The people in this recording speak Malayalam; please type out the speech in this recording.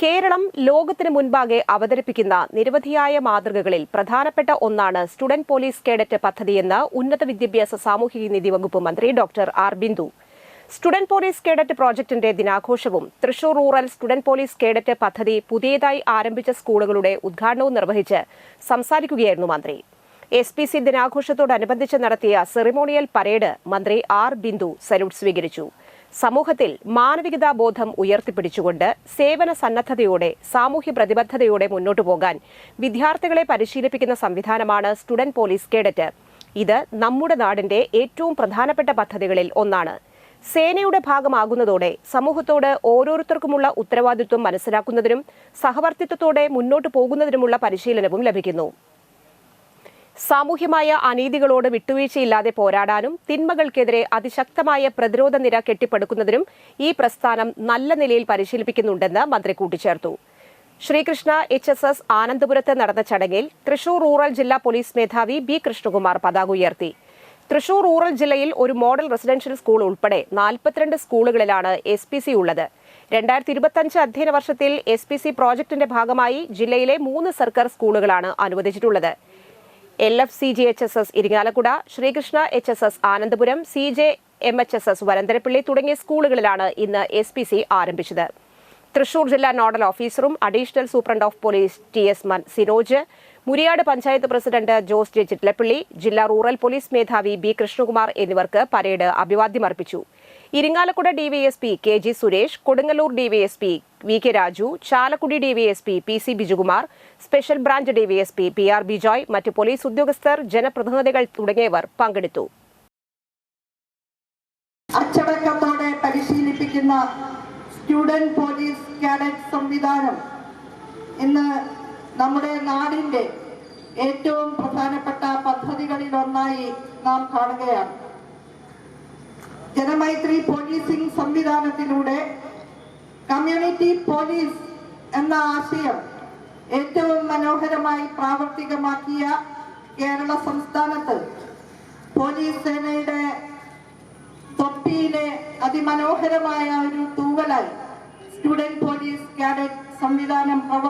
കേരളം ലോകത്തിന് മുൻപാകെ അവതരിപ്പിക്കുന്ന നിരവധിയായ മാതൃകകളിൽ പ്രധാനപ്പെട്ട ഒന്നാണ് സ്റ്റുഡന്റ് പോലീസ് കേഡറ്റ് പദ്ധതിയെന്ന് ഉന്നത വിദ്യാഭ്യാസ സാമൂഹിക നീതി വകുപ്പ് മന്ത്രി doctor R Bindu. Student police cadet പ്രോജക്ടിന്റെ ദിനാഘോഷവും Thrissur rural student police cadet പദ്ധതി പുതിയതായി ആരംഭിച്ച സ്കൂളുകളുടെ ഉദ്ഘാടനവും നിർവഹിച്ച് സംസാരിക്കുകയായിരുന്നു മന്ത്രി. എസ് പി സി ദിനാഘോഷത്തോടനുബന്ധിച്ച് നടത്തിയ സെറിമോണിയൽ പരേഡ് മന്ത്രി ആർ ബിന്ദു സല്യൂട്ട് സ്വീകരിച്ചു. സമൂഹത്തിൽ മാനവികതാ ബോധം ഉയർത്തിപ്പിടിച്ചുകൊണ്ട് സേവന സന്നദ്ധതയോടെ സാമൂഹ്യ പ്രതിബദ്ധതയോടെ മുന്നോട്ടു പോകാൻ വിദ്യാർത്ഥികളെ പരിശീലിപ്പിക്കുന്ന സംവിധാനമാണ് സ്റ്റുഡന്റ് പോലീസ് കേഡറ്റ്. ഇത് നമ്മുടെ നാടിന്റെ ഏറ്റവും പ്രധാനപ്പെട്ട പദ്ധതികളിൽ ഒന്നാണ്. സേനയുടെ ഭാഗമാകുന്നതോടെ സമൂഹത്തോട് ഓരോരുത്തർക്കുമുള്ള ഉത്തരവാദിത്വം മനസ്സിലാക്കുന്നതിനും സഹവർത്തിത്വത്തോടെ മുന്നോട്ടു പോകുന്നതിനുമുള്ള പരിശീലനവും ലഭിക്കുന്നു. സാമൂഹ്യമായ അനീതികളോട് വിട്ടുവീഴ്ചയില്ലാതെ പോരാടാനും തിന്മകൾക്കെതിരെ അതിശക്തമായ പ്രതിരോധ നിര കെട്ടിപ്പടുക്കുന്നതിനും ഈ പ്രസ്ഥാനം നല്ല നിലയിൽ പരിശീലിപ്പിക്കുന്നുണ്ടെന്ന് മന്ത്രി കൂട്ടിച്ചേർത്തു. ശ്രീകൃഷ്ണ എച്ച് എസ് എസ് ആനന്ദപുരത്ത് നടന്ന ചടങ്ങിൽ തൃശൂർ റൂറൽ ജില്ലാ പോലീസ് മേധാവി ബി കൃഷ്ണകുമാർ പതാക ഉയർത്തി. തൃശൂർ റൂറൽ ജില്ലയിൽ ഒരു മോഡൽ റെസിഡൻഷ്യൽ സ്കൂൾ ഉൾപ്പെടെ നാൽപ്പത്തിരണ്ട് സ്കൂളുകളിലാണ് എസ് പി സി ഉള്ളത്. രണ്ടായിരത്തി ഇരുപത്തിയഞ്ച് അധ്യയന വർഷത്തിൽ എസ് പി സി പ്രോജക്ടിന്റെ ഭാഗമായി ജില്ലയിലെ മൂന്ന് സർക്കാർ സ്കൂളുകളാണ് അനുവദിച്ചിട്ടുള്ളത്. L F C G H S S Irinjalakuda Sreekrishna H S S Anandapuram C J M H S S Varantharappally തുടങ്ങിയ സ്കൂളുകളിലാണ് ഇന്ന് എസ് പി സി ആരംഭിച്ചത്. തൃശൂർ ജില്ലാ നോഡൽ ഓഫീസറും additional superintendent of police T S Mann Sinoj Muriyad panchayat president Jose J Chittilappilly ജില്ലാ റൂറൽ പോലീസ് മേധാവി ബി കൃഷ്ണകുമാർ എന്നിവർക്ക് parade അഭിവാദ്യമർപ്പിച്ചു Irinjalakuda DYSP K G Suresh Kodungallur DYSP V K Raju Chalakudy DYSP P C Bijukumar special branch DYSP P R Bijoy മറ്റ് പോലീസ് ഉദ്യോഗസ്ഥർ ജനപ്രതിനിധികൾ തുടങ്ങിയവർ പങ്കെടുത്തു. അച്ചടക്കത്തോടെ പരിശീലിപ്പിക്കുന്ന സ്റ്റുഡന്റ് പോലീസ് കാഡറ്റ് സംവിധാനം ഇന്ന് നമ്മുടെ നാടിന്റെ ഏറ്റവും പ്രധാനപ്പെട്ട പദ്ധതികളിലൊന്നായി നാം കാണുകയാണ്. ജനമൈത്രി പോലീസിംഗ് സംവിധാനത്തിലൂടെ കമ്മ്യൂണിറ്റി പോലീസ് എന്ന ആശയം ഏറ്റവും മനോഹരമായി പ്രാവർത്തികമാക്കിയ കേരള സംസ്ഥാനത്ത് പോലീസ് സേനയുടെ തൊപ്പിയിലെ അതിമനോഹരമായ ഒരു തൂവലായി സ്റ്റുഡന്റ് പോലീസ് കാഡറ്റ് സംവിധാനം പ്രവർത്തി